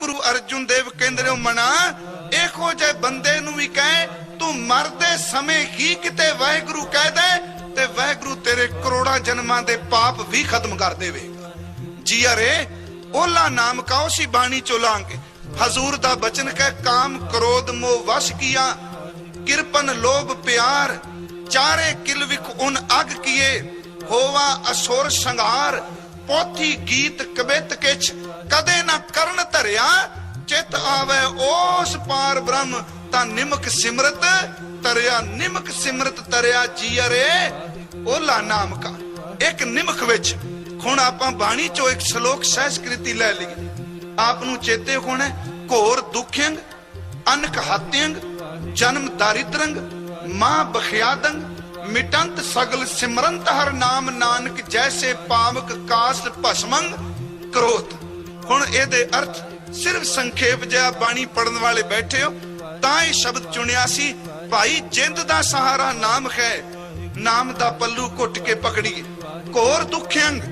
ਗੁਰੂ ਅਰਜੁਨ ਦੇਵ ਕਹਿੰਦੇ ਨੇ ਮਨਾ, ਇਹੋ ਜੇ ਬੰਦੇ ਨੂੰ ਵੀ ਕਹੇ, ਤੂੰ ਮਰਦੇ ਸਮੇਂ ਹੀ ਕਿਤੇ ਵਾਹਿਗੁਰੂ ਕਹਿ ਦੇ ਤੇ ਵਾਹਿਗੁਰੂ ਤੇਰੇ ਕਰੋੜਾਂ ਜਨਮਾਂ ਦੇ ਪਾਪ ਵੀ ਖਤਮ ਕਰ ਦੇਵੇਗਾ ਜੀ ਅਰੇ ਓਲਾ ਨਾਮ ਕਾਉ ਸੀ ਬਾਣੀ ਚੋਂ ਲਾਂਗੇ। ਹਜ਼ੂਰ ਦਾ ਬਚਨ ਕਹਿ, ਕਾਮ ਕ੍ਰੋਧ ਮੋਹ ਵਸ਼ ਕੀਆ, ਕਿਰਪਨ ਲੋਭ ਪਿਆਰ, ਚਾਰੇ ਕਿਲ ਵਿਖ ਉਨ ਅਗ ਕੀਏ, ਹੋਵਾ ਅਸੁਰ ਸੰਘਾਰ, ਪੋਥੀ ਗੀਤ ਕਬਿਤ ਕਿਛ ਕਦੇ ਨਾ ਕਰਨ ਧਰਿਆ, ਚਿਤ ਆਵੇ ਉਸ ਪਾਰ ਬ੍ਰਹਮ, ਤਾਂ ਨਿਮਕ ਸਿਮਰਤ ਤਰਿਆ ਨਿਮਕ ਸਿਮਰਤ ਤਰਿਆ ਜੀ ਓਲਾ ਨਾਮ ਕਾ। ਇੱਕ ਨਿਮਕ ਵਿੱਚ, ਹੁਣ ਆਪਾਂ ਬਾਣੀ ਚੋਂ ਇੱਕ ਸ਼ਲੋਕ ਸਹਿਸਕ੍ਰਿਤੀ ਲੈ ਲਈਏ। ਆਪ ਨੂੰ ਚੇਤੇ ਹੋਣਾ ਘੋਰ ਦੁਖਿੰਗ ਅਨਕ ਹਤਿੰਗ ਜਨਮ ਦਾਰਿਦਰੰਗ ਮਾਂ ਬਖਿਆਦੰਗ ਮਿਟੰਤ ਸਗਲ ਸਿਮਰੰਤ ਹਰ ਨਾਮ ਨਾਨਕ, ਜੈਸੇ ਪਾਵਕ ਕਾਸ ਭਸਮੰਗ ਕ੍ਰੋਧ ਹੁਣ ਇਹਦੇ ਅਰਥ ਸਿਰਫ ਸੰਖੇਪ ਜਿਹਾ ਬਾਣੀ ਪੜਨ ਵਾਲੇ ਬੈਠੇ ਹੋ, ਤਾਂ ਇਹ ਸ਼ਬਦ ਚੁਣਿਆ ਸੀ, ਭਾਈ, ਜਿੰਦ ਦਾ ਸਹਾਰਾ ਨਾਮ ਹੈ, ਨਾਮ ਦਾ ਪੱਲੂ ਘੁੱਟ ਕੇ ਪਕੜੀਏ। ਘੋਰ ਦੁਖਿੰਗ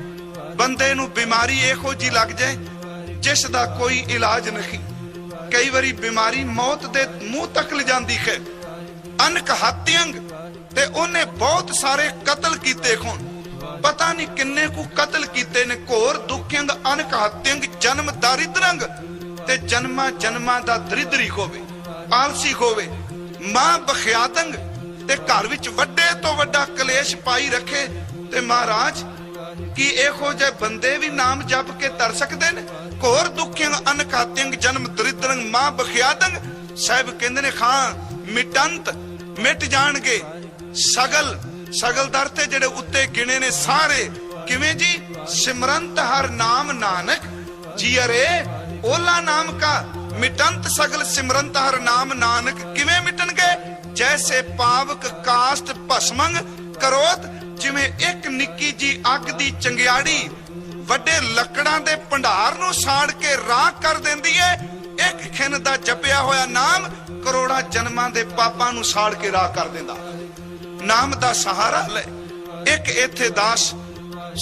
ਬੰਦੇ ਨੂੰ ਬਿਮਾਰੀ ਇਹੋ ਜੀ ਲੱਗ ਜਾਏ, ਜਿਸ ਦਾ ਕੋਈ ਇਲਾਜ ਨਹੀਂ। ਕਈ ਵਾਰੀ ਬਿਮਾਰੀ ਮੌਤ ਦੇ ਮੂੰਹ ਤੱਕ ਲਿਜਾਂਦੀ ਹੈ। ਅਨਕ ਹਤਿਅੰਗ ਤੇ ਉਹਨੇ ਬਹੁਤ ਸਾਰੇ ਕਤਲ ਕੀਤੇ ਹੋਣ। ਪਤਾ ਨਹੀਂ ਕਿੰਨੇ ਕੁ ਕਤਲ ਕੀਤੇ ਨੇ, ਘੋਰ ਦੁਖਿਅੰਗ ਅਨਕ ਹਤਿਅੰਗ ਜਨਮ ਦਾਰਿਦਰੰਗ ਤੇ ਜਨਮਾਂ ਜਨਮਾਂ ਦਾ ਦਰਿਦਰੀ ਹੋਵੇ, ਆਲਸੀ ਹੋਵੇ, ਮਾਂ ਬਖਿਆਤੰਗ ਤੇ ਘਰ ਵਿੱਚ ਵੱਡੇ ਤੋਂ ਵੱਡਾ ਕਲੇਸ਼ ਪਾਈ ਰੱਖੇ। ਤੇ ਮਹਾਰਾਜ, ਕੀ ਇਹੋ ਜਿਹੇ ਬੰਦੇ ਵੀ ਨਾਮ ਜਪ ਕੇ ਤਰ ਸਕਦੇ ਨੇ? ਘੋਰ ਦੁਖਿੰਗ ਅਨਕਾਤਿੰਗ ਜਨਮ ਦਰਿਦਰੰਗ, ਮਾਂ ਬਖਿਆਤੰਗ ਸਾਹਿਬ ਕਹਿੰਦੇ ਨੇ, ਖਾਂ, ਮਿਟੰਤ, ਮਿਟ ਜਾਣਗੇ, ਸਗਲ ਸਗਲ ਦਰ ਤੇ ਜਿਹੜੇ ਉੱਤੇ ਗਿਣੇ ਨੇ ਸਾਰੇ, ਕਿਵੇਂ ਜੀ? ਸਿਮਰੰਤ ਹਰ ਨਾਮ ਨਾਨਕ, ਜੀ ਅਰੇ, ਓਲਾ ਨਾਮ ਕਾ ਮਿਟੰਤ ਸਗਲ ਸਿਮਰੰਤ ਹਰ ਨਾਮ ਨਾਨਕ, ਕਿਵੇਂ ਮਿਟਣਗੇ? ਜੈਸੇ ਪਾਵਕ ਕਾਸਟ ਭਸਮੰਗ ਕਰੋਤ, ਜਿਵੇਂ ਇੱਕ ਨਿੱਕੀ ਜੀ ਅੱਗ ਦੀ ਚੰਗਿਆੜੀ, ਵੱਡੇ ਲੱਕੜਾਂ ਦੇ ਭੰਡਾਰ ਨੂੰ ਸਾੜ ਕੇ ਰਾਖ ਕਰ ਦਿੰਦੀ ਏ। ਇੱਕ ਖਿੰਨ ਦਾ ਜਪਿਆ ਹੋਇਆ ਨਾਮ ਕਰੋੜਾਂ ਜਨਮਾਂ ਦੇ ਪਾਪਾਂ ਨੂੰ ਸਾੜ ਕੇ ਰਾਖ ਕਰ ਦਿੰਦਾ। ਨਾਮ ਦਾ ਸਹਾਰਾ ਲੈ। ਇੱਕ ਇੱਥੇ ਦਾਸ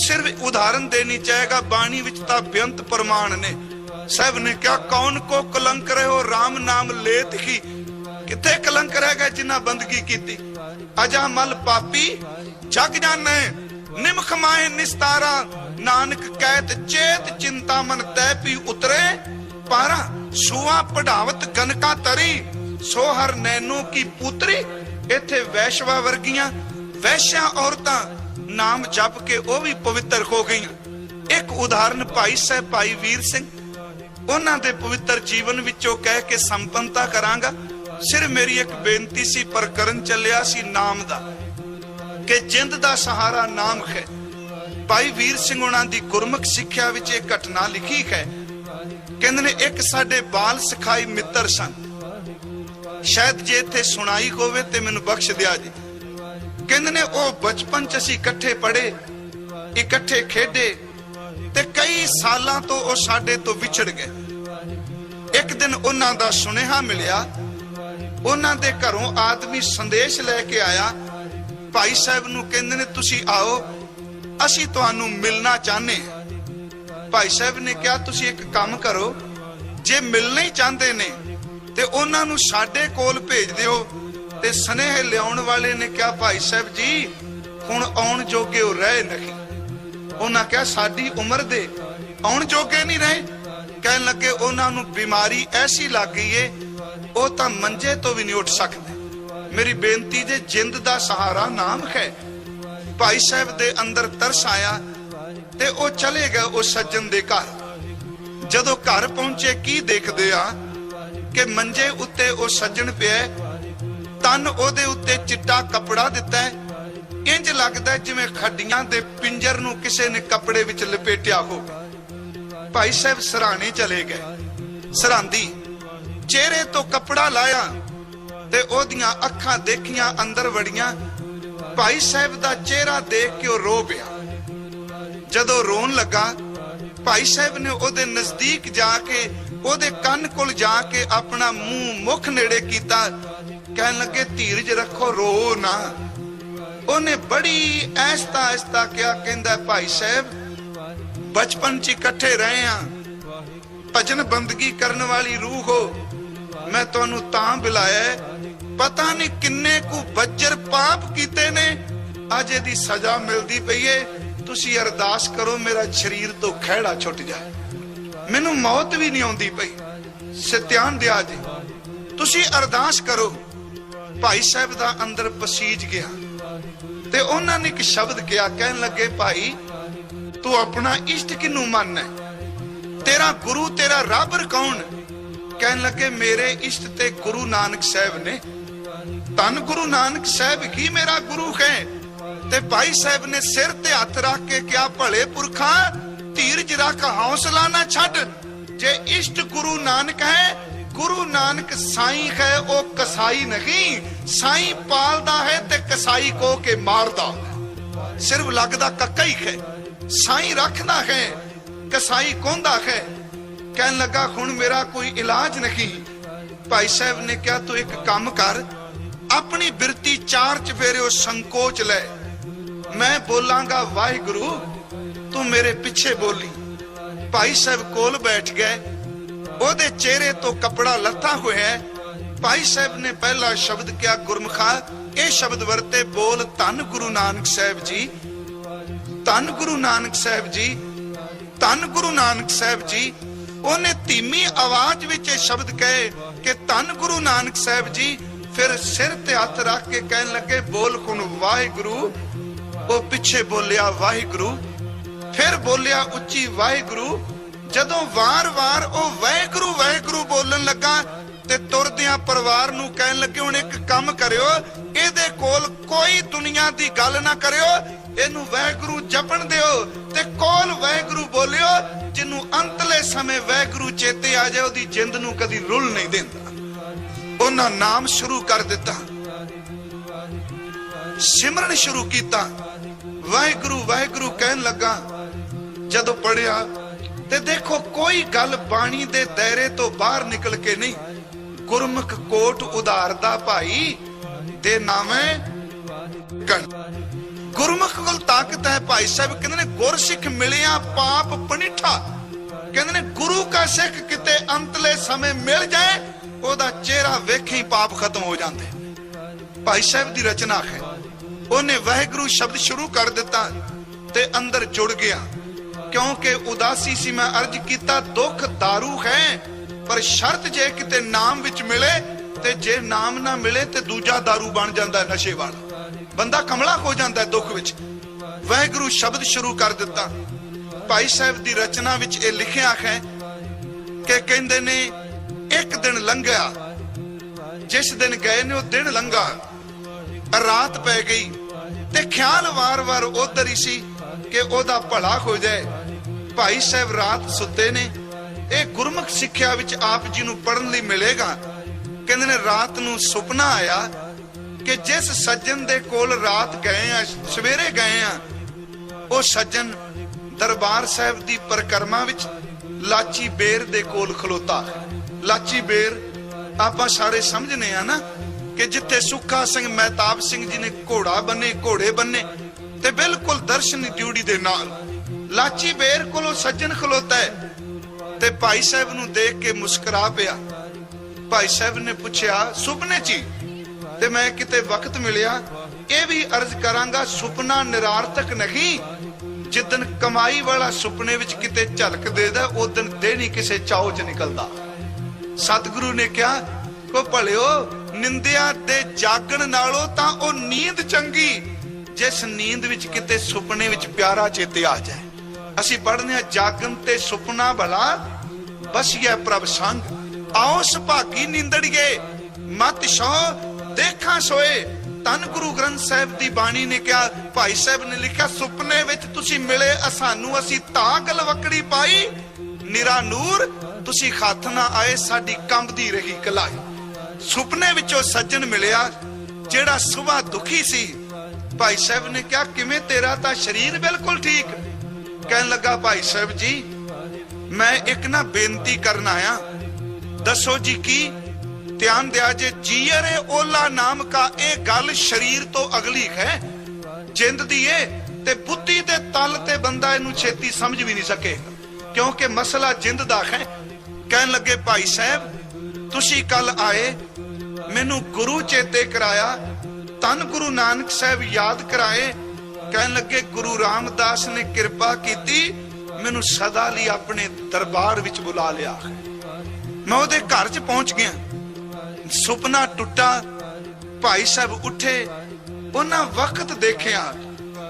ਸਿਰਫ ਉਦਾਹਰਨ ਦੇਣੀ ਚਾਹੇਗਾ, ਬਾਣੀ ਵਿੱਚ ਤਾਂ ਬੇਅੰਤ ਪ੍ਰਮਾਣ ਨੇ। ਸਾਹਿਬ ਨੇ ਕਿਹਾ, ਕੌਣ ਕੋ ਕਲੰਕ ਰਹੋ RAM ਨਾਮ ਲੇਤ ਹੀ। ਕਿੱਥੇ ਕਲੰਕ ਰਹਿ ਗਿਆ ਜਿਨ੍ਹਾਂ ਬੰਦਗੀ ਕੀਤੀ? ਅਜਾ ਮਲ ਪਾਪੀ ਜਗ ਜਾਣੈ, ਨਿਮਖ ਮਾਏ ਨਿਸਤਾਰਾ। ਨਾਨਕ ਕਹਿਤ ਚੇਤ ਚਿੰਤਾ ਮਨ ਤੈ ਪੀ ਉਤਰੇ, ਪਾਰਾ ਸੁਆ ਪੜਾਵਤ ਗਨਕਾ ਤਰੀ। ਸੋ ਹਰ ਨੈਨੋ ਕੀ ਪੁੱਤਰੀ ਇੱਥੇ ਵੈਸ਼ਵਾ ਵਰਗੀਆਂ ਵੈਸ਼ਿਆ ਔਰਤਾਂ ਨਾਮ ਜਪ ਕੇ ਉਹ ਵੀ ਪਵਿੱਤਰ ਹੋ ਗਈਆਂ। ਇੱਕ ਉਦਾਹਰਨ ਭਾਈ ਸਾਹਿਬ ਭਾਈ ਵੀਰ ਸਿੰਘ। ਉਹਨਾਂ ਦੇ ਪਵਿੱਤਰ ਜੀਵਨ ਵਿੱਚੋਂ ਕਹਿ ਕੇ ਸੰਪੰਨਤਾ ਕਰਾਂਗਾ। ਸਿਰ ਮੇਰੀ ਇੱਕ ਬੇਨਤੀ ਸੀ, ਪਰ ਕਰਨ ਚੱਲਿਆ ਸੀ ਨਾਮ ਦਾ। ਕਿ ਜਿੰਦ ਦਾ ਸਹਾਰਾ ਨਾਮ ਹੈ। ਭਾਈ ਵੀਰ ਸਿੰਘ ਉਹਨਾਂ ਦੀ ਗੁਰਮੁਖ ਸਿੱਖਿਆ ਵਿੱਚ ਇਹ ਘਟਨਾ ਲਿਖੀ ਹੈ। ਕਹਿੰਦੇ ਨੇ, ਇੱਕ ਸਾਡੇ ਬਾਲ ਸਿਖਾਈ ਮਿੱਤਰ ਸਨ। ਸ਼ਾਇਦ ਜੇ ਇੱਥੇ ਸੁਣਾਈ ਹੋਵੇ ਤੇ ਮੈਨੂੰ ਬਖਸ਼ ਦਿਆ ਜੀ। ਕਹਿੰਦੇ ਨੇ ਉਹ ਬਚਪਨ ਚ ਅਸੀਂ ਇਕੱਠੇ ਪੜ੍ਹੇ, ਇਕੱਠੇ ਖੇਡੇ ਤੇ ਕਈ ਸਾਲਾਂ ਤੋਂ ਉਹ ਸਾਡੇ ਤੋਂ ਵਿਛੜ ਗਏ। ਇੱਕ ਦਿਨ ਉਹਨਾਂ ਦਾ ਸੁਨੇਹਾ ਮਿਲਿਆ, ਉਹਨਾਂ ਦੇ ਘਰੋਂ ਆਦਮੀ ਸੰਦੇਸ਼ ਲੈ ਕੇ ਆਇਆ, ਭਾਈ ਸਾਹਿਬ ਨੂੰ ਕਹਿੰਦੇ ਨੇ, ਤੁਸੀਂ ਆਓ, ਅਸੀਂ ਤੁਹਾਨੂੰ ਮਿਲਣਾ ਚਾਹੁੰਦੇ ਹਾਂ। ਭਾਈ ਸਾਹਿਬ ਨੇ ਕਿਹਾ, ਤੁਸੀਂ ਇੱਕ ਕੰਮ ਕਰੋ, ਜੇ ਮਿਲਣਾ ਹੀ ਚਾਹੁੰਦੇ ਨੇ ਤੇ ਉਹਨਾਂ ਨੂੰ ਸਾਡੇ ਕੋਲ ਭੇਜ ਦਿਓ। ਤੇ ਸਨੇਹ ਲਿਆਉਣ ਵਾਲੇ ਨੇ ਕਿਹਾ, ਭਾਈ ਸਾਹਿਬ ਜੀ, ਹੁਣ ਆਉਣ ਜੋਗੇ ਉਹ ਰਹਿ ਨਹੀਂ। ਉਹਨਾਂ ਕਿਹਾ, ਸਾਡੀ ਉਮਰ ਦੇ ਆਉਣ ਜੋਗੇ ਨਹੀਂ ਰਹੇ। ਕਹਿਣ ਲੱਗੇ, ਉਹਨਾਂ ਨੂੰ ਬਿਮਾਰੀ ਐਸੀ ਲੱਗ ਗਈ ਏ, ਉਹ ਤਾਂ ਮੰਜੇ ਤੋਂ ਵੀ ਨਹੀਂ ਉੱਠ ਸਕਦੇ। ਮੇਰੀ ਬੇਨਤੀ ਜੇ ਜਿੰਦ ਦਾ ਸਹਾਰਾ ਨਾਮ ਹੈ, ਭਾਈ ਸਾਹਿਬ ਦੇ ਅੰਦਰ ਤਰਸ ਆਇਆ ਤੇ ਉਹ ਚਲੇ ਗਏ ਉਸ ਸੱਜਣ ਦੇ ਘਰ। ਜਦੋਂ ਘਰ ਪਹੁੰਚੇ, ਕੀ ਦੇਖਦੇ ਆ? ਕਿ ਮੰਜੇ ਉੱਤੇ ਉਹ ਸੱਜਣ ਪਿਆ ਤਨ ਉਹਦੇ ਉੱਤੇ ਚਿੱਟਾ ਕੱਪੜਾ ਦਿੱਤਾ ਹੈ। ਇੰਜ ਲੱਗਦਾ ਜਿਵੇਂ ਖੱਡੀਆਂ ਦੇ ਪਿੰਜਰ ਨੂੰ ਕਿਸੇ ਨੇ ਕੱਪੜੇ ਵਿੱਚ ਲਪੇਟਿਆ ਹੋਵੇ ਭਾਈ ਸਾਹਿਬ ਸਰਾਣੇ ਚਲੇ ਗਏ। ਸਰਾਂਦੀ, ਚਿਹਰੇ ਤੋਂ ਕੱਪੜਾ ਲਾਇਆ ਤੇ ਉਹਦੀਆਂ ਅੱਖਾਂ ਦੇਖੀਆਂ, ਅੰਦਰ ਵੜੀਆਂ। ਭਾਈ ਸਾਹਿਬ ਦਾ ਚਿਹਰਾ ਦੇਖ ਕੇ ਉਹ ਰੋ ਪਿਆ। ਜਦੋਂ ਰੋਣ ਲੱਗਾ, ਭਾਈ ਸਾਹਿਬ ਨੇ ਉਹਦੇ ਨਜ਼ਦੀਕ ਜਾ ਕੇ ਉਹਦੇ ਕੰਨ ਕੋਲ ਜਾ ਕੇ ਆਪਣਾ ਮੂੰਹ ਮੁਖ ਨੇੜੇ ਕੀਤਾ, ਕਹਿਣ ਲੱਗੇ, ਧੀਰਜ ਰੱਖੋ, ਰੋ ਨਾ। ਉਹਨੇ ਬੜੀ ਐਸਤਾ ਐਸਤਾ ਕਿਹਾ, ਕਹਿੰਦਾ, ਭਾਈ ਸਾਹਿਬ, ਬਚਪਨ ਚ ਇਕੱਠੇ ਰਹੇ ਆ। ਭਜਨ ਬੰਦਗੀ ਕਰਨ ਵਾਲੀ ਰੂਹ ਹੋ। ਮੈਂ ਤੁਹਾਨੂੰ ਤਾਂ ਬੁਲਾਇਆ ਪਤਾ ਨਹੀਂ ਕਿੰਨੇ ਕੁ ਬੱਜਰ ਪਾਪ ਕੀਤੇ ਨੇ। ਅੱਜ ਇਹਦੀ ਸਜ਼ਾ ਮਿਲਦੀ ਪਈ ਏ। ਤੁਸੀਂ ਅਰਦਾਸ ਕਰੋ, ਮੇਰਾ ਸਰੀਰ ਤੋਂ ਖਹਿੜਾ ਛੁੱਟ ਜਾਏ। ਮੈਨੂੰ ਮੌਤ ਵੀ ਨਹੀਂ ਆਉਂਦੀ ਪਈ। ਸਤਿਆਨ ਦਿਆ ਜੀ, ਤੁਸੀਂ ਅਰਦਾਸ ਕਰੋ। ਭਾਈ ਸਾਹਿਬ ਦਾ ਅੰਦਰ ਪਸੀਜ ਗਿਆ ਤੇ ਉਹਨਾਂ ਨੇ ਇੱਕ ਸ਼ਬਦ ਕਿਹਾ, ਕਹਿਣ ਲੱਗੇ, ਭਾਈ, ਤੂੰ ਆਪਣਾ ਇਸ਼ਟ ਕਿਨੂੰ ਮੰਨਦਾ ਤੇਰਾ ਗੁਰੂ, ਤੇਰਾ ਰੱਬ ਕੌਣ? ਕਹਿਣ ਲੱਗੇ, ਮੇਰੇ ਇਸ਼ਟ ਤੇ ਗੁਰੂ ਨਾਨਕ ਸਾਹਿਬ ਨੇ। ਧੰਨ ਗੁਰੂ ਨਾਨਕ ਸਾਹਿਬ ਹੀ ਮੇਰਾ ਗੁਰੂ ਹੈ। ਤੇ ਭਾਈ ਸਾਹਿਬ ਨੇ ਸਿਰ ਤੇ ਹੱਥ ਰੱਖ ਕੇ ਕਿਹਾ, ਭਲੇ ਪੁਰਖਾ ਧੀਰਜ ਰੱਖ, ਹੌਸਲਾ ਨਾ ਛੱਡ। ਜੇ ਇਸ਼ਟ ਗੁਰੂ ਨਾਨਕ ਹੈ, ਗੁਰੂ ਨਾਨਕ ਸਾਈਂ ਹੈ, ਉਹ ਕਸਾਈ ਨਹੀਂ। ਸਾਈਂ ਪਾਲਦਾ ਹੈ ਤੇ ਕਸਾਈ ਕੋ ਕੇ ਮਾਰਦਾ। ਸਿਰਫ ਲੱਗਦਾ ਕੱਕਾ ਹੀ ਹੈ। ਸਾਈਂ ਰੱਖਦਾ ਹੈ, ਕਸਾਈ ਕੋਂਦਾ ਹੈ। ਕਹਿਣ ਲੱਗਾ, ਹੁਣ ਮੇਰਾ ਕੋਈ ਇਲਾਜ ਨਹੀਂ। ਭਾਈ ਸਾਹਿਬ ਨੇ ਕਿਹਾ, ਤੂੰ ਇੱਕ ਕੰਮ ਕਰ। ਆਪਣੀ ਬਿਰਤੀ ਚਾਰ ਚਫੇਰਿਓ ਸੰਕੋਚ ਲੈ। ਮੈਂ ਬੋਲਾਂਗਾ, ਵਾਹਿਗੁਰੂ ਤੂੰ ਮੇਰੇ ਪਿੱਛੇ ਬੋਲੀ। ਭਾਈ ਸਾਹਿਬ ਕੋਲ ਬੈਠ ਗਏ। ਉਹਦੇ ਚਿਹਰੇ ਤੋਂ ਕਪੜਾ ਲੱਥਾ ਹੋਇਆ। ਭਾਈ ਸਾਹਿਬ ਨੇ ਪਹਿਲਾ ਸ਼ਬਦ ਕਿਹਾ, ਗੁਰਮਖਾ, ਇਹ ਸ਼ਬਦ ਵਰਤੇ ਬੋਲ ਧੰਨ ਗੁਰੂ ਨਾਨਕ ਸਾਹਿਬ ਜੀ। ਧੰਨ ਗੁਰੂ ਨਾਨਕ ਸਾਹਿਬ ਜੀ, ਧੰਨ ਗੁਰੂ ਨਾਨਕ ਸਾਹਿਬ ਜੀ। ਉਹਨੇ ਧੀਮੀ ਆਵਾਜ਼ ਵਿੱਚ ਇਹ ਸ਼ਬਦ ਕਹੇ ਕਿ, ਧੰਨ ਗੁਰੂ ਨਾਨਕ ਸਾਹਿਬ ਜੀ। ਫਿਰ ਸਿਰ ਤੇ ਹੱਥ ਰੱਖ ਕੇ ਕਹਿਣ ਲੱਗੇ, ਬੋਲ ਹੁਣ ਵਾਹਿਗੁਰੂ। ਉਹ ਪਿੱਛੇ ਬੋਲਿਆ, ਵਾਹਿਗੁਰੂ। ਫਿਰ ਬੋਲਿਆ ਉੱਚੀ, ਵਾਹਿਗੁਰੂ, ਜਦੋਂ ਵਾਰ-ਵਾਰ ਉਹ ਵਾਹਿਗੁਰੂ ਵਾਹਿਗੁਰੂ ਬੋਲਣ ਲੱਗਾ ਤੇ ਤੁਰਦਿਆਂ ਪਰਿਵਾਰ ਨੂੰ ਕਹਿਣ ਲੱਗੇ, ਹੁਣ ਇੱਕ ਕੰਮ ਕਰਿਓ, ਇਹਦੇ ਕੋਲ ਕੋਈ ਦੁਨੀਆ ਦੀ ਗੱਲ ਨਾ ਕਰਿਓ, ਇਹਨੂੰ ਵਾਹਿਗੁਰੂ ਜਪਣ ਦਿਓ ਤੇ ਕੋਲ ਵਾਹਿਗੁਰੂ ਬੋਲਿਓ, ਜਿਹਨੂੰ ਅੰਤਲੇ ਸਮੇਂ ਵਾਹਿਗੁਰੂ ਚੇਤੇ ਆ ਜਾਏ, ਉਹਦੀ ਜਿੰਦ ਨੂੰ ਕਦੀ ਰੁੱਲ ਨਹੀਂ ਦਿੰਦਾ। ਉਹਨਾਂ ਨਾਮ ਸ਼ੁਰੂ ਕਰ ਦਿੱਤਾ। ਸਿਮਰਨ ਸ਼ੁਰੂ ਕੀਤਾ। ਵਾਹਿਗੁਰੂ ਵਾਹਿਗੁਰੂ ਕਹਿਣ ਲੱਗਾ ਜਦੋਂ ਪੜਿਆ ਤੇ ਦੇਖੋ ਕੋਈ ਗੱਲ ਬਾਣੀ ਦੇ ਦਾਇਰੇ ਤੋਂ ਬਾਹਰ ਨਿਕਲ ਕੇ ਨਹੀਂ। ਗੁਰਮੁਖ ਕੋਟ ਉਧਾਰਦਾ ਭਾਈ ਦੇ ਨਾਮੇ ਗਣ ਗੁਰਮੁਖ ਕੋਲ ਤਾਕਤ ਹੈ ਭਾਈ ਸਾਹਿਬ, ਕਹਿੰਦੇ ਨੇ ਗੁਰਸਿੱਖ ਮਿਲਿਆ ਪਾਪ ਪਣਿਠਾ ਕਹਿੰਦੇ ਨੇ ਗੁਰੂ ਕਾ ਸਿੱਖ ਕਿਤੇ ਅੰਤਲੇ ਸਮੇਂ ਮਿਲ ਜਾਏ, ਉਹਦਾ ਚਿਹਰਾ ਵੇਖੀ ਪਾਪ ਖਤਮ ਹੋ ਜਾਂਦੇ। ਭਾਈ ਸਾਹਿਬ ਦੀ ਰਚਨਾ ਹੈ। ਉਹਨੇ ਵਾਹਿਗੁਰੂ ਸ਼ਬਦ ਸ਼ੁਰੂ ਕਰ ਦਿੱਤਾ ਤੇ ਅੰਦਰ ਜੁੜ ਗਿਆ। ਕਿਉਂਕਿ ਉਦਾਸੀ ਸੀ ਮੈਂ ਅਰਜ ਕੀਤਾ ਦੁੱਖ दारू ਹੈ ਪਰ ਸ਼ਰਤ ਜੇ ਕਿਤੇ ਨਾਮ ਵਿੱਚ ਮਿਲੇ ਤੇ ਜੇ ਨਾਮ ਨਾ ਮਿਲੇ ਤੇ ਦੂਜਾ दारू ਬਣ ਜਾਂਦਾ ਹੈ ਨਸ਼ੇ ਵਾਲਾ ਬੰਦਾ ਕਮਲਾ ਹੋ ਜਾਂਦਾ ਹੈ ਦੁੱਖ ਵਿੱਚ ਵਾਹਿਗੁਰੂ ਸ਼ਬਦ ਸ਼ੁਰੂ ਕਰ ਦਿੱਤਾ ਭਾਈ ਸਾਹਿਬ ਦੀ ਰਚਨਾ ਵਿੱਚ ਇਹ ਲਿਖਿਆ ਹੈ ਕਿ ਕਹਿੰਦੇ ਨੇ ਇੱਕ ਦਿਨ ਲੰਘਿਆ ਜਿਸ ਦਿਨ ਗਏ ਨੇ ਉਹ ਦਿਨ ਲੰਘਾ ਰਾਤ ਪੈ ਗਈ ਤੇ ਖਿਆਲ ਵਾਰ-ਵਾਰ ਉਧਰ ਹੀ ਸੀ ਕਿ ਉਹਦਾ ਭਲਾ ਹੋ ਜਾਏ ਭਾਈ ਸਾਹਿਬ ਰਾਤ ਸੁੱਤੇ ਨੇ, ਇਹ ਗੁਰਮੁਖ ਸਿੱਖਿਆ ਵਿੱਚ ਆਪ ਜੀ ਨੂੰ ਪੜਨ ਲਈ ਮਿਲੇਗਾ। ਕਹਿੰਦੇ ਨੇ, ਰਾਤ ਨੂੰ ਸੁਪਨਾ ਆਇਆ ਕਿ ਜਿਸ ਸੱਜਣ ਦੇ ਕੋਲ ਰਾਤ ਗਏ ਆ, ਸਵੇਰੇ ਗਏ ਆ, ਉਹ ਸੱਜਣ ਦਰਬਾਰ ਸਾਹਿਬ ਦੀ ਪਰਿਕਰਮਾ ਵਿੱਚ ਲਾਚੀ ਬੇਰ ਦੇ ਕੋਲ ਖਲੋਤਾ। ਹੈ ਲਾਚੀ ਬੇਰ ਆਪਾਂ ਸਾਰੇ ਸਮਝਨੇ ਆ ਨਾ ਕਿ ਜਿੱਥੇ ਸੁੱਖਾ ਸਿੰਘ ਮਹਿਤਾਬ ਸਿੰਘ ਜੀ ਨੇ ਘੋੜਾ ਬੰਨੇ, ਘੋੜੇ ਬੰਨੇ ਤੇ ਬਿਲਕੁਲ ਦਰਸ਼ਨ ਡਿਊਟੀ ਦੇ ਨਾਲ ਲਾਚੀ ਬੇਰ ਕੋਲੋਂ ਸੱਜਣ ਖਲੋਤਾ ਹੈ ਤੇ ਭਾਈ ਸਾਹਿਬ ਨੂੰ ਦੇਖ ਕੇ ਮੁਸਕਰਾ ਪਿਆ। ਭਾਈ ਸਾਹਿਬ ਨੇ ਪੁੱਛਿਆ, ਸੁਪਨੇ 'ਚ ਹੀ? ਤੇ ਮੈਂ ਕਿਤੇ ਵਕਤ ਮਿਲਿਆ, ਇਹ ਵੀ ਅਰਜ਼ ਕਰਾਂਗਾ ਸੁਪਨਾ ਨਿਰਾਰਥਕ ਨਹੀਂ। ਜਿੱਦਨ ਕਮਾਈ ਵਾਲਾ ਸੁਪਨੇ ਵਿੱਚ ਕਿਤੇ ਝਲਕ ਦੇਦਾ ਉਹ ਦਿਨ ਦੇਣੀ ਕਿਸੇ ਚਾਉ 'ਚ ਨਿਕਲਦਾ। ਸਤਿਗੁਰੂ ਨੇ ਕਿਹਾ, ਕੋ ਭਲਿਓ, ਨਿੰਦਿਆ ਤੇ ਜਾਗਣ ਨਾਲੋਂ ਤਾਂ ਉਹ ਨੀਂਦ ਚੰਗੀ, ਜਿਸ ਨੀਂਦ ਵਿੱਚ ਕਿਤੇ ਸੁਪਨੇ ਵਿੱਚ ਪਿਆਰਾ ਚੇਤੇ ਆ ਜਾਏ। ਅਸੀਂ ਪੜ੍ਹਦੇ ਆ, ਜਾਗਣ ਤੇ ਸੁਪਨਾ ਭਲਾ ਬਸਿਆ ਪ੍ਰਭ ਸੰਗ। ਆਓ ਸੁਭਾਗੀ ਨਿੰਦੜੀਏ, ਮਤ ਸੋ ਦੇਖਾਂ ਸੋਏ। ਤਨ ਗੁਰੂ ਗ੍ਰੰਥ ਸਾਹਿਬ ਦੀ ਬਾਣੀ ਨੇ ਕਿਹਾ, ਭਾਈ ਸਾਹਿਬ ਨੇ ਲਿਖਿਆ, ਸੁਪਨੇ ਵਿੱਚ ਤੁਸੀਂ ਮਿਲੇ ਸਾਨੂੰ ਅਸੀਂ ਤਾਂ ਗਲਵਕੜੀ ਪਾਈ। ਨਿਰਾ ਨੂਰ, ਤੁਸੀਂ ਹੱਥ ਨਾ ਆਏ, ਸਾਡੀ ਕੰਬਦੀ ਰਹੀ ਕਲਾਈ। ਸੁਪਨੇ ਵਿੱਚੋਂ ਸੱਜਣ ਮਿਲਿਆ, ਜਿਹੜਾ ਸੁਬਾ ਦੁਖੀ ਸੀ। ਭਾਈ ਸਾਹਿਬ ਨੇ ਕਿਹਾ, ਕਿਵੇਂ ਤੇਰਾ ਤਾਂ ਸਰੀਰ ਬਿਲਕੁਲ ਠੀਕ? ਕਹਿਣ ਲੱਗਾ, ਭਾਈ ਸਾਹਿਬ ਜੀ, ਮੈਂ ਇੱਕ ਨਾ ਬੇਨਤੀ ਕਰਨ ਆਇਆ। ਦੱਸੋ ਜੀ ਕੀ? ਧਿਆਨ ਦਿਆ ਜੇ ਜੀਅਰੇ ਓਲਾ ਨਾਮ ਕਾ ਇਹ ਗੱਲ ਸਰੀਰ ਤੋਂ ਅਗਲੀ ਹੈ? ਜਿੰਦ ਦੀ ਏ ਤੇ ਬੁੱਧੀ ਦੇ ਤਲ ਤੇ ਬੰਦਾ ਇਹਨੂੰ ਛੇਤੀ ਸਮਝ ਵੀ ਨਹੀਂ ਸਕੇ। ਕਿਉਂਕਿ ਮਸਲਾ ਜਿੰਦ ਦਾ ਹੈ। ਕਹਿਣ ਲੱਗੇ, ਭਾਈ ਸਾਹਿਬ, ਤੁਸੀਂ ਕੱਲ ਆਏ, ਮੈਨੂੰ ਗੁਰੂ ਚੇਤੇ ਕਰਾਇਆ। ਤਨ ਗੁਰੂ ਨਾਨਕ ਸਾਹਿਬ ਯਾਦ ਕਰਾਏ। ਕਹਿਣ ਲੱਗੇ, ਗੁਰੂ ਰਾਮਦਾਸ ਨੇ ਕਿਰਪਾ ਕੀਤੀ, ਮੈਨੂੰ ਸਦਾ ਲਈ ਆਪਣੇ ਦਰਬਾਰ ਵਿੱਚ ਬੁਲਾ ਲਿਆ। ਮੈਂ ਉਹਦੇ ਘਰ 'ਚ ਪਹੁੰਚ ਗਿਆ। ਸੁਪਨਾ ਟੁੱਟਾ, ਭਾਈ ਸਾਹਿਬ ਉੱਠੇ, ਉਹਨਾਂ ਵਕਤ ਦੇਖਿਆ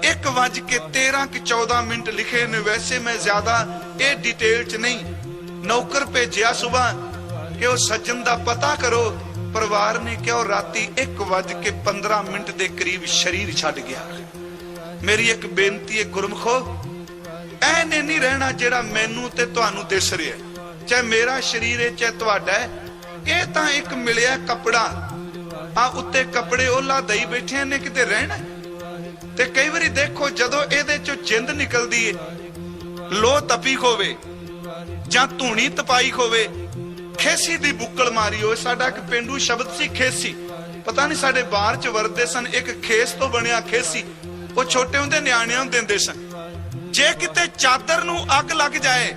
1 ਵਜ ਕੇ 13 ਕਿ 14 ਮਿੰਟ ਲਿਖੇ ਨੇ, ਵੈਸੇ ਮੈਂ ਜ਼ਿਆਦਾ ਇਹ ਡਿਟੇਲ 'ਚ ਨਹੀਂ, ਨੌਕਰ ਭੇਜਿਆ ਸਵੇਰ ਕਿ ਉਹ ਸੱਜਣ ਦਾ ਪਤਾ ਕਰੋ। ਪਰਿਵਾਰ ਨੇ ਕਿਹਾ, ਉਹ ਰਾਤੀ 1 ਵਜ ਕੇ 15 ਮਿੰਟ ਦੇ ਕਰੀਬ ਸ਼ਰੀਰ ਛੱਡ ਗਿਆ। ਮੇਰੀ ਇੱਕ ਬੇਨਤੀ ਹੈ, ਗੁਰਮਖੋ। ਐਨੇ ਨਹੀਂ ਰਹਿਣਾ ਜਿਹੜਾ ਮੈਨੂੰ ਤੇ ਤੁਹਾਨੂੰ ਦਿਸ ਰਿਹਾ ਚਾਹੇ ਮੇਰਾ ਸਰੀਰ ਹੈ, ਚਾਹੇ ਤੁਹਾਡਾ ਇਹ ਤਾਂ ਇੱਕ ਮਿਲਿਆ ਕਪੜਾ। ਆ ਉੱਤੇ ਕੱਪੜੇ ਉਹਲਾ ਦਈ ਬੈਠੇ ਨੇ, ਕਿਤੇ ਰਹਿਣਾ ਤੇ ਕਈ ਵਾਰੀ ਦੇਖੋ, ਜਦੋਂ ਇਹਦੇ ਚੋਂ ਜਿੰਦ ਨਿਕਲਦੀ ਏ ਲੋ ਤਪੀ ਹੋਵੇ ਜਾਂ ਧੂਣੀ ਤਪਾਈ ਹੋਵੇ ਖੇਸੀ ਦੀ ਬੁੱਕਲ ਮਾਰੀ ਹੋਵੇ, ਸਾਡਾ ਇੱਕ ਪਿੰਡੂ ਸ਼ਬਦ ਸੀ ਖੇਸੀ। ਪਤਾ ਨਹੀਂ ਸਾਡੇ ਬਾਹਰ ਚ ਵਰਦੇ ਸਨ, ਇੱਕ ਖੇਸ ਤੋਂ ਬਣਿਆ ਖੇਸੀ। ਉਹ ਛੋਟੇ ਹੁੰਦੇ ਨਿਆਣਿਆਂ ਨੂੰ ਦਿੰਦੇ ਸਨ। ਜੇ ਕਿਤੇ ਚਾਦਰ ਨੂੰ ਅੱਗ ਲੱਗ ਜਾਏ,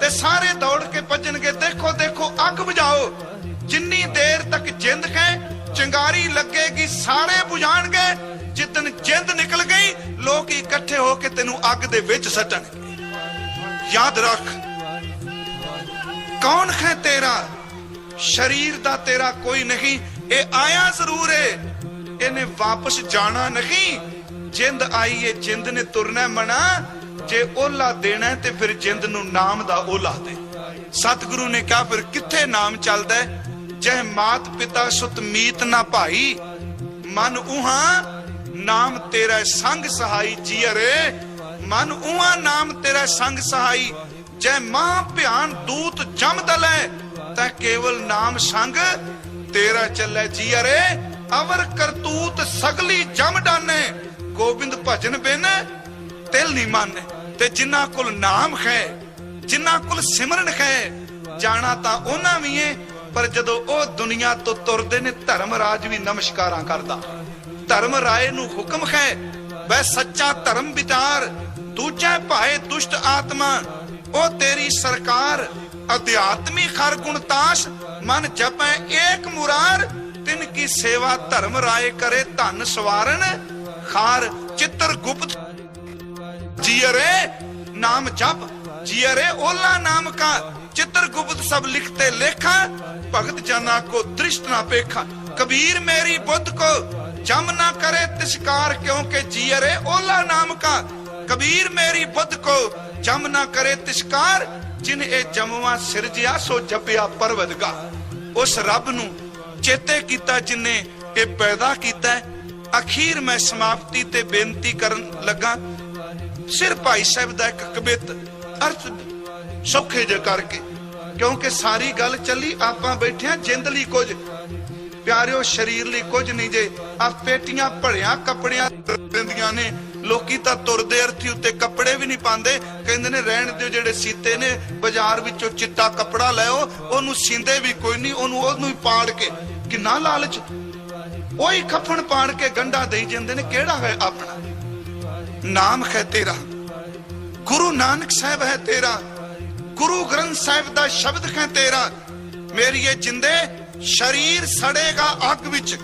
ਤੇ ਸਾਰੇ ਦੌੜ ਕੇ ਭੱਜਣਗੇ, ਦੇਖੋ ਦੇਖੋ, ਅੱਗ ਬੁਝਾਓ। ਜਿੰਨੀ ਦੇਰ ਤੱਕ ਜਿੰਦ ਹੈ, ਚੰਗਾਰੀ ਲੱਗੇਗੀ ਸਾਰੇ ਬੁਝਾਣਗੇ। ਜਿੱਦਨ ਜਿੰਦ ਨਿਕਲ ਗਈ, ਲੋਕ ਇਕੱਠੇ ਹੋ ਕੇ ਤੈਨੂੰ ਅੱਗ ਦੇ ਵਿੱਚ ਸੱਟਣਗੇ। ਯਾਦ ਰੱਖ, ਕੌਣ ਹੈ ਤੇਰਾ? ਸ਼ਰੀਰ ਦਾ ਤੇਰਾ ਕੋਈ ਨਹੀਂ। ਇਹ ਆਇਆ ਜ਼ਰੂਰ ਏ। ਇਹਨੇ ਵਾਪਸ ਜਾਣਾ ਨਹੀਂ। ਜਿੰਦ ਆਈਏ ਜਿੰਦ ਨੇ ਤੁਰਨਾ ਮਨਾ। ਜੇ ਓਲਾ ਦੇਣਾ ਤੇ ਫਿਰ ਜਿੰਦ ਨੂੰ ਨਾਮ ਦਾ ਓਲਾ ਦੇ। ਸਤਿਗੁਰੂ ਨੇ ਕਿਹਾ, ਫਿਰ ਕਿੱਥੇ ਨਾਮ ਚੱਲਦਾ ਜਹ ਮਾਤ ਪਿਤਾ ਸੁਤ ਮੀਤ ਨਾ ਭਾਈ। ਮਨ ਉਹਾਂ, ਨਾਮ ਤੇਰਾ ਸੰਗ ਸਹਾਈ ਜੀਅਰੇ ਮਨ ਉਹਾਂ, ਨਾਮ ਤੇਰਾ ਸੰਗ ਸਹਾਈ। ਜੈ ਮਾਂ ਭਿਆਨ ਦੂਤ ਜਮ ਦਲੈ। ਤਾਂ ਕੇਵਲ ਨਾਮ ਸੰਗ, ਤੇਰਾ ਚੱਲੇ ਜੀਅਰੇ ਅਵਰ ਕਰਤੂਤ ਸਗਲੀ ਜਮ ਡਾਨੇ। ਗੋਬਿੰਦ ਭਜਨ ਬਿਨ ਤਿਲ ਨਹੀਂ ਮੰਨੇ। ਤੇ ਜਿਨ੍ਹਾਂ ਕੋਲ ਨਾਮ ਹੈ, ਜਿਨ੍ਹਾਂ ਕੋਲ ਸਿਮਰਨ ਹੈ, ਜਾਣਾ ਤਾਂ ਉਹਨਾਂ ਵੀ ਏ, ਪਰ ਜਦੋਂ ਉਹ ਦੁਨੀਆ ਤੋਂ ਤੁਰਦੇ ਨੇ, ਧਰਮ ਰਾਜ ਵੀ ਨਮਸਕਾਰਾਂ ਕਰਦਾ। ਧਰਮ ਰਾਏ ਨੂੰ ਹੁਕਮ ਹੈ, ਵੈ ਸੱਚਾ ਧਰਮ ਵਿਚਾਰ, ਦੂਜੇ ਭਾਏ ਦੁਸ਼ਟ ਆਤਮਾ, ਉਹ ਤੇਰੀ ਸਰਕਾਰ, ਅਧਿਆਤਮੀ ਖਰ ਗੁਣਤਾਸ਼ ਮਨ ਜਪੈ ਏਕ ਮੁਰਾਰ, ਤਿਨ ਕੀ ਸੇਵਾ ਧਰਮ ਰਾਏ ਕਰੇ ਧਨ ਸਵਾਰਨ ਖਾਰ ਚਿੱਤਰ ਗੁਪਤ। ਜੀਰੇ ਨਾਮ ਜਪ ਜੀਰੇ ਓਲਾ ਨਾਮ ਕਾ। ਚਿੱਤਰ ਗੁਪਤ ਸਭ ਲਿਖਤੇ ਲੇਖਾ, ਭਗਤ ਜਨਾ ਕੋ ਦ੍ਰਿਸ਼ਟ ਨਾ ਪੇਖਾ। ਕਬੀਰ ਮੇਰੀ ਬੁੱਧ ਕੋ, ਜਮ ਨਾ ਕਰੇ ਤਿਸਕਾਰ ਕਿਉਂਕਿ ਜੀਰੇ ਓਲਾ ਨਾਮ ਕਾ। ਕਬੀਰ ਮੇਰੀ ਬੁੱਧ ਕੋ, ਜਮ ਨਾ ਕਰੇ ਤਿਸਕਾਰ, ਜਿਨ ਇਹ ਜਮਵਾ ਸਿਰਜਿਆ ਸੋ ਜਪਿਆ ਪਰਵਦਗਾ। ਉਸ ਰੱਬ ਨੂੰ ਚੇਤੇ ਕੀਤਾ ਜਿਨੇ ਇਹ ਪੈਦਾ ਕੀਤਾ ਅਖੀਰ ਮੈਂ ਸਮਾਪਤੀ ਤੇ ਬੇਨਤੀ ਕਰਨ ਲੱਗਾ, ਸਿਰ ਭਾਈ ਸਾਹਿਬ ਦਾ ਇੱਕ ਕਵਿਤ ਅਰਥ ਸੌਖੇ ਜੇ ਕਰਕੇ, ਕਿਉਂਕਿ ਸਾਰੀ ਗੱਲ ਚੱਲੀ, ਆਪਾਂ ਬੈਠਿਆਂ ਜਿੰਦ ਲਈ ਕੁਝ, ਪਿਆਰਿਓ ਸਰੀਰ ਲਈ ਕੁਝ ਨਹੀਂ ਜੇ ਆ ਪੇਟੀਆਂ ਭੜਿਆ ਕੱਪੜਿਆਂ ਦਿੰਦੀਆਂ ਨੇ, ਲੋਕੀ ਤਾਂ ਤੁਰਦੇ ਅਰਥੀ ਉੱਤੇ ਕੱਪੜੇ ਵੀ ਨਹੀਂ ਪਾਉਂਦੇ, ਕਹਿੰਦੇ ਨੇ ਰਹਿਣ ਦਿਓ ਜਿਹੜੇ ਸੀਤੇ ਨੇ, ਬਾਜ਼ਾਰ ਵਿੱਚੋਂ ਚਿੱਟਾ ਕੱਪੜਾ ਲੈਓ ਉਹਨੂੰ ਸਿੰਦੇ ਵੀ ਕੋਈ ਨਹੀਂ, ਉਹਨੂੰ ਉਹਨੂੰ ਹੀ ਪਾੜ ਕੇ, ਕਿੰਨਾ ਲਾਲਚ ਉਹੀ ਖੱਫਣ ਪਾੜ ਕੇ ਗੰਡਾ ਦੇਈ ਜਾਂਦੇ ਨੇ, ਕਿਹੜਾ ਹੈ ਆਪਣਾ? ਨਾਮ ਹੈ ਤੇਰਾ। ਗੁਰੂ ਨਾਨਕ ਸਾਹਿਬ ਹੈ ਤੇਰਾ। ਗੁਰੂ ਗ੍ਰੰਥ ਸਾਹਿਬ ਦਾ ਸ਼ਬਦ ਹੈ ਤੇਰਾ। ਮੇਰੀ ਇਹ ਜਿੰਦੇ, ਸ਼ਰੀਰ ਸੜੇਗਾ ਅੱਗ ਵਿੱਚ।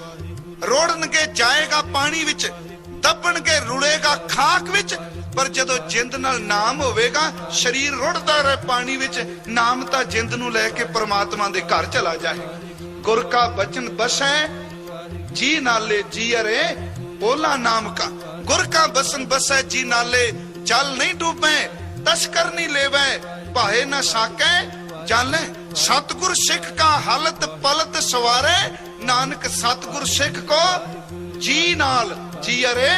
ਰੋੜਨਗੇ, ਜਾਏਗਾ ਪਾਣੀ ਵਿੱਚ। ਦੱਬਣਗੇ, ਰੁੜੇਗਾ ਖਾਕ ਵਿੱਚ। ਪਰ ਜਦੋਂ ਜਿੰਦ ਨਾਲ ਨਾਮ ਹੋਵੇਗਾ, ਸ਼ਰੀਰ ਰੁੜਦਾ ਰਹੇ ਪਾਣੀ ਵਿੱਚ, ਨਾਮ ਤਾਂ ਜਿੰਦ ਨੂੰ ਲੈ ਕੇ ਪ੍ਰਮਾਤਮਾ ਦੇ ਘਰ ਚਲਾ ਜਾਏਗਾ। ਗੁਰ ਕਾ ਬਚਨ ਬਸੈ ਜੀ ਨਾਲੇ ਜੀ ਅਰੇ ਓਲਾ ਨਾਮ ਕਾ। ਗੁਰ ਕਾ ਬਸਨ ਬਸੈ, ਜੀ ਨਾਲੇ ਜਲ ਨਹੀਂ ਡੂਬੈ, ਤਸਕਰ ਨਹੀਂ ਲੈਵੈ, ਭਾਏ ਨਾ ਸਾਕੈ ਜਾਣੈ ਸਤਗੁਰ ਸਿੱਖ ਕਾ ਹਾਲਤ ਪਲਤ ਸਵਾਰੇ, ਨਾਨਕ ਸਤਗੁਰ ਸਿੱਖ ਕੋ ਜੀ ਨਾਲ। ਜੀ ਅਰੇ,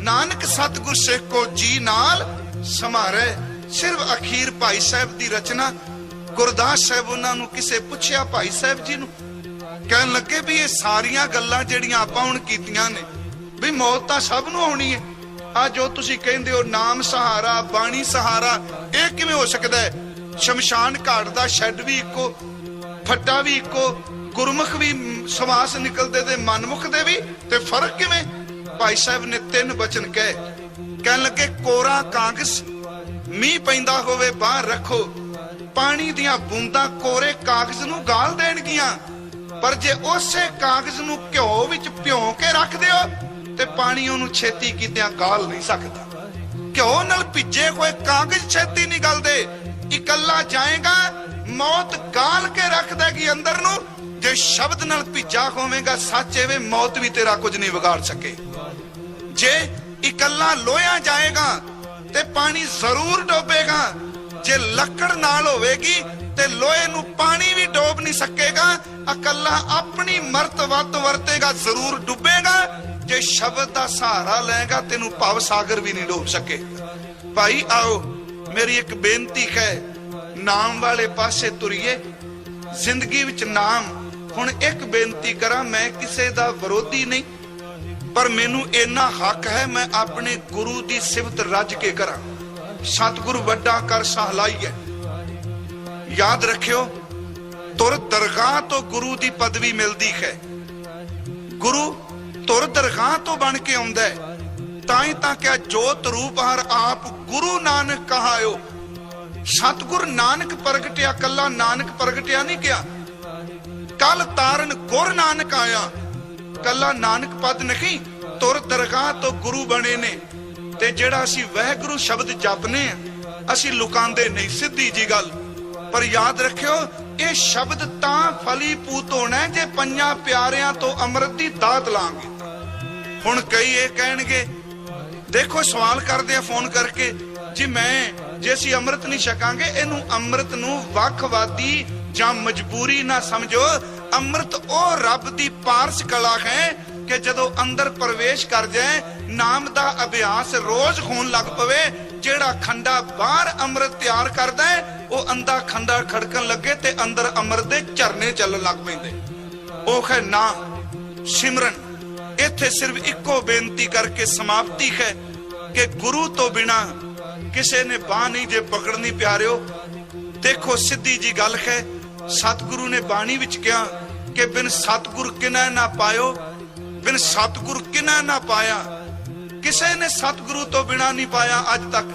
ਨਾਨਕ ਸਤਗੁਰ ਸਿੱਖ ਕੋ ਜੀ ਨਾਲ ਸਮਾਰੇ। ਸਿਰਫ ਅਖੀਰ ਭਾਈ ਸਾਹਿਬ ਦੀ ਰਚਨਾ, ਗੁਰਦਾਸ ਸਾਹਿਬ ਉਹਨਾਂ ਨੂੰ ਕਿਸੇ ਪੁੱਛਿਆ ਭਾਈ ਸਾਹਿਬ ਜੀ ਨੂੰ ਕਹਿਣ ਲੱਗੇ ਵੀ ਇਹ ਸਾਰੀਆਂ ਗੱਲਾਂ ਜਿਹੜੀਆਂ ਆਪਾਂ ਹੁਣ ਕੀਤੀਆਂ ਨੇ, ਵੀ ਮੌਤ ਤਾਂ ਸਭ ਨੂੰ ਆਉਣੀ ਹੈ। ਆ ਜੋ ਤੁਸੀਂ ਕਹਿੰਦੇ ਹੋ, ਨਾਮ ਸਹਾਰਾ, ਬਾਣੀ ਸਹਾਰਾ, ਇਹ ਕਿਵੇਂ ਹੋ ਸਕਦਾ ਹੈ? ਸ਼ਮਸ਼ਾਨ ਘਾਟ ਦਾ ਸ਼ੈੱਡ ਵੀ ਇੱਕੋ ਫੱਟਾ ਵੀ ਇੱਕੋ, ਗੁਰਮੁਖ ਵੀ ਸਵਾਸ ਨਿਕਲਦੇ ਤੇ ਮਨਮੁਖ ਦੇ ਵੀ, ਤੇ ਫ਼ਰਕ ਕਿਵੇਂ? ਭਾਈ ਸਾਹਿਬ ਨੇ ਤਿੰਨ ਬਚਨ ਕਹੇ। ਕਹਿਣ ਲੱਗੇ, ਕੋਰਾ ਕਾਗਜ਼ ਮੀਂਹ ਪੈਂਦਾ ਹੋਵੇ ਬਾਹਰ ਰੱਖੋ, ਪਾਣੀ ਦੀਆਂ ਬੂੰਦਾਂ ਕੋਰੇ ਕਾਗਜ਼ ਨੂੰ ਗਾਲ ਦੇਣਗੀਆਂ। ਪਰ ਜੇ ਉਸੇ ਕਾਗਜ਼ ਨੂੰ ਘਿਓ ਵਿੱਚ ਭਿਉਂ ਕੇ ਰੱਖ ਦਿਓ, ਤੇ ਪਾਣੀ ਉਹਨੂੰ ਛੇਤੀ ਕਿਤਿਆਂ ਗਾਲ ਨਹੀਂ ਸਕਦਾ। ਘਿਓ ਨਾਲ ਭਿੱਜੇ ਹੋਏ ਕਾਗਜ਼ ਛੇਤੀ ਨਹੀਂ ਗਲਦੇ। ਇਕੱਲਾ ਜਾਏਗਾ, ਮੌਤ ਗਾਲ ਕੇ ਰੱਖ ਦੇਗੀ ਅੰਦਰ ਨੂੰ। ਜੇ ਸ਼ਬਦ ਨਾਲ ਭਿੱਜਾ ਹੋਵੇਗਾ, ਸੱਚ ਐਵੇਂ ਮੌਤ ਵੀ ਤੇਰਾ ਕੁਝ ਨਹੀਂ ਵਿਗਾੜ ਸਕੇ। ਜੇ ਇਕੱਲਾ ਲੋਇਆ ਜਾਏਗਾ, ਤੇ ਪਾਣੀ ਜ਼ਰੂਰ ਡੋਬੇਗਾ। ਜੇ ਲੱਕੜ ਨਾਲ ਹੋਵੇਗੀ ਤੇ ਲੋਹੇ ਨੂੰ ਪਾਣੀ ਵੀ ਡੋਬ ਨਹੀਂ ਸਕੇਗਾ। ਇਕੱਲਾ ਆਪਣੀ ਮਰਤ ਮਰਤਬਤ ਵਰਤੇਗਾ, ਜ਼ਰੂਰ ਡੁੱਬੇਗਾ। ਜੇ ਸ਼ਬਦ ਦਾ ਸਹਾਰਾ ਲਏਗਾ, ਤੈਨੂੰ ਭਵ ਸਾਗਰ ਵੀ ਨਹੀਂ ਡੋਬ ਸਕੇ। ਭਾਈ, ਆਓ, ਮੇਰੀ ਇੱਕ ਬੇਨਤੀ ਹੈ। ਨਾਮ ਵਾਲੇ ਪਾਸੇ ਤੁਰੀਏ। ਜ਼ਿੰਦਗੀ ਵਿੱਚ ਨਾਮ। ਹੁਣ ਇੱਕ ਬੇਨਤੀ ਕਰਾਂ, ਮੈਂ ਕਿਸੇ ਦਾ ਵਿਰੋਧੀ ਨਹੀਂ। ਪਰ ਮੈਨੂੰ ਇੰਨਾ ਹੱਕ ਹੈ, ਮੈਂ ਆਪਣੇ ਗੁਰੂ ਦੀ ਸਿਫਤ ਰੱਜ ਕੇ ਕਰਾਂ। ਸਤਿਗੁਰੂ ਵੱਡਾ ਕਰ ਸਹਲਾਈ ਹੈ। ਯਾਦ ਰੱਖਿਓ, ਤੁਰ ਦਰਗਾਹ ਤੋਂ ਗੁਰੂ ਦੀ ਪਦਵੀ ਮਿਲਦੀ ਹੈ। ਗੁਰੂ ਤੁਰ ਦਰਗਾਹ ਤੋਂ ਬਣ ਕੇ ਆਉਂਦਾ ਹੈ, ਤਾਂ ਹੀ ਤਾਂ ਕਿਹਾ ਜੋਤ ਰੂਪ ਹਰ ਆਪ ਗੁਰੂ ਨਾਨਕ ਕਹਾਇਓ। ਸਤਿਗੁਰ ਨਾਨਕ ਪ੍ਰਗਟਿਆ, ਕੱਲਾ ਨਾਨਕ ਪ੍ਰਗਟਿਆ ਨਹੀਂ ਕਿਹਾ ਕਲ ਤਾਰਨ ਗੁਰ ਨਾਨਕ ਆਇਆ, ਕੱਲਾ ਨਾਨਕ ਪਦ ਨਹੀਂ, ਤੁਰ ਦਰਗਾਹ ਤੋਂ ਗੁਰੂ ਬਣੇ ਨੇ। ਤੇ ਜਿਹੜਾ ਅਸੀਂ ਵਾਹਿਗੁਰੂ ਸ਼ਬਦ ਜਪਨੇ ਆ, ਅਸੀਂ ਲੁਕਾਉਂਦੇ ਨਹੀਂ, ਸਿੱਧੀ ਜੀ ਗੱਲ। ਪਰ ਯਾਦ ਰੱਖਿਓ, ਇਹ ਸ਼ਬਦ ਤਾਂ ਫਲੀਪੂਤ ਹੋਣਾ ਜੇ ਪੰਜਾਂ ਪਿਆਰਿਆਂ ਤੋਂ ਅੰਮ੍ਰਿਤ ਦੀ ਦਾਤ ਲਾਂਗੇ। ਹੁਣ ਕਈ ਇਹ ਕਹਿਣਗੇ, ਦੇਖੋ ਸਵਾਲ ਕਰਦੇ ਆ ਫੋਨ ਕਰਕੇ, ਜੀ ਮੈਂ, ਜੇ ਅਸੀਂ ਅੰਮ੍ਰਿਤ ਨਹੀਂ ਛਕਾਂਗੇ, ਇਹਨੂੰ ਅੰਮ੍ਰਿਤ ਨੂੰ ਵੱਖਵਾਦੀ ਜਾਂ ਮਜਬੂਰੀ ਨਾ ਸਮਝੋ। ਅੰਮ੍ਰਿਤ ਉਹ ਰੱਬ ਦੀ ਪਾਰਸ ਕਲਾ ਹੈ ਕਿ ਜਦੋਂ ਅੰਦਰ ਪ੍ਰਵੇਸ਼ ਕਰ ਜਾਏ, ਨਾਮ ਦਾ ਅਭਿਆਸ ਰੋਜ਼ ਹੋਣ ਲੱਗ ਪਵੇ ਜਿਹੜਾ ਖੰਡਾ ਬਾਹਰ ਅੰਮ੍ਰਿਤ ਤਿਆਰ ਕਰਦਾ ਹੈ, ਉਹ ਅੰਦਾ ਖੰਡਾ ਖੜਕਣ ਲੱਗੇ ਤੇ ਅੰਦਰ ਅੰਮ੍ਰਿਤ ਦੇ ਝਰਨੇ ਚੱਲਣ ਲੱਗ ਪੈਂਦੇ। ਉਹ ਹੈ ਨਾ ਸਿਮਰਨ। ਇੱਥੇ ਸਿਰਫ ਇੱਕੋ ਬੇਨਤੀ ਕਰਕੇ ਸਮਾਪਤੀ ਹੈ ਕਿ ਗੁਰੂ ਤੋਂ ਬਿਨਾ ਕਿਸੇ ਨੇ ਬਾਹ ਨਹੀਂ ਜੇ ਪਕੜਨੀ ਪਿਆਰਿਓ। ਦੇਖੋ, ਸਿੱਧੀ ਜੀ ਗੱਲ ਹੈ, ਸਤਿਗੁਰੂ ਨੇ ਬਾਣੀ ਵਿੱਚ ਕਿਹਾ ਕਿ ਬਿਨ ਸਤਿਗੁਰ ਕਿਨੈ ਨਾ ਪਾਇਓ, ਬਿਨ ਸਤਿਗੁਰ ਕਿਨੈ ਨਾ ਪਾਇਆ ਕਿਸੇ ਨੇ ਸਤਿਗੁਰੂ ਤੋਂ ਬਿਨਾ ਨਹੀਂ ਪਾਇਆ ਅੱਜ ਤੱਕ।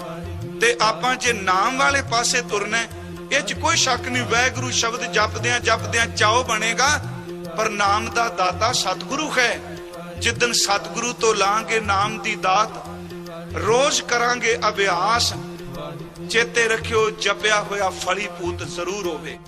ਤੇ ਆਪਾਂ ਜੇ ਨਾਮ ਵਾਲੇ ਪਾਸੇ ਤੁਰਨਾ, ਇਹ ਚ ਕੋਈ ਸ਼ੱਕ ਨਹੀਂ ਵੈਗੁਰੂ ਸ਼ਬਦ ਜਪਦਿਆਂ ਜਪਦਿਆਂ ਚਾਉ ਬਣੇਗਾ। ਪਰ ਨਾਮ ਦਾ ਦਾਤਾ ਸਤਿਗੁਰੂ ਹੈ। ਜਿੱਦਨ ਸਤਿਗੁਰੂ ਤੋਂ ਲਾਂਗੇ ਨਾਮ ਦੀ ਦਾਤ, ਰੋਜ਼ ਕਰਾਂਗੇ ਅਭਿਆਸ। ਚੇਤੇ ਰੱਖਿਓ, ਜਪਿਆ ਹੋਇਆ ਫਲੀ ਫਲੀਪੂਤ ਜ਼ਰੂਰ ਹੋਵੇ।